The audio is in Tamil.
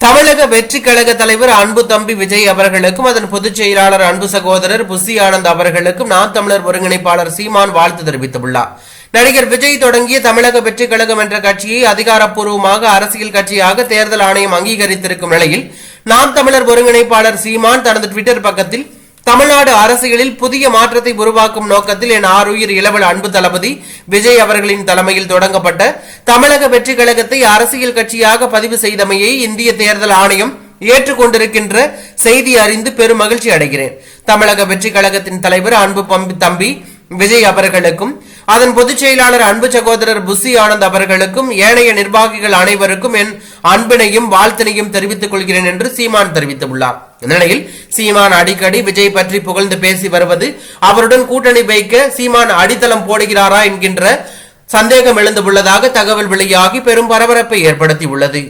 தமிழக வெற்றி கழக தலைவர் அன்பு தம்பி விஜய் அவர்களுக்கும் அதன் பொதுச் செயலாளர் அன்பு சகோதரர் புசி ஆனந்த் அவர்களுக்கும் நான் தமிழர் ஒருங்கிணைப்பாளர் சீமான் வாழ்த்து தெரிவித்துள்ளார். நடிகர் விஜய் தொடங்கிய தமிழக வெற்றி கழகம் என்ற கட்சியை அதிகாரப்பூர்வமாக அரசியல் கட்சியாக தேர்தல் ஆணையம் அங்கீகரித்திருக்கும் நிலையில் நாம் தமிழர் ஒருங்கிணைப்பாளர் சீமான் தனது டுவிட்டர் பக்கத்தில் தமிழ்நாடு அரசியலில் புதிய மாற்றத்தை உருவாக்கும் நோக்கத்தில் என் ஆறுயிர் இளவல் அன்பு தளபதி விஜய் அவர்களின் தலைமையில் தொடங்கப்பட்ட தமிழக வெற்றி கழகத்தை அரசியல் கட்சியாக பதிவு செய்தமையை இந்திய தேர்தல் ஆணையம் ஏற்றுக்கொண்டிருக்கின்ற செய்தி அறிந்து பெரும் மகிழ்ச்சி அடைகிறேன். தமிழக வெற்றி கழகத்தின் தலைவர் அன்பு பம்பி தம்பி விஜய் அவர்களுக்கும் அதன் பொதுச் செயலாளர் அன்பு சகோதரர் புசி ஆனந்த் அவர்களுக்கும் ஏனைய நிர்வாகிகள் அனைவருக்கும் என் அன்பினையும் வாழ்த்தினையும் தெரிவித்துக் கொள்கிறேன் என்று சீமான் தெரிவித்துள்ளார். இந்நிலையில் சீமான் அடிக்கடி விஜய் பற்றி புகழ்ந்து பேசி வருவது அவருடன் கூட்டணி வைக்க சீமான் அடித்தளம் போடுகிறாரா என்கின்ற சந்தேகம் எழுந்துள்ளதாக தகவல் வெளியாகி பெரும் பரபரப்பை ஏற்படுத்தியுள்ளது.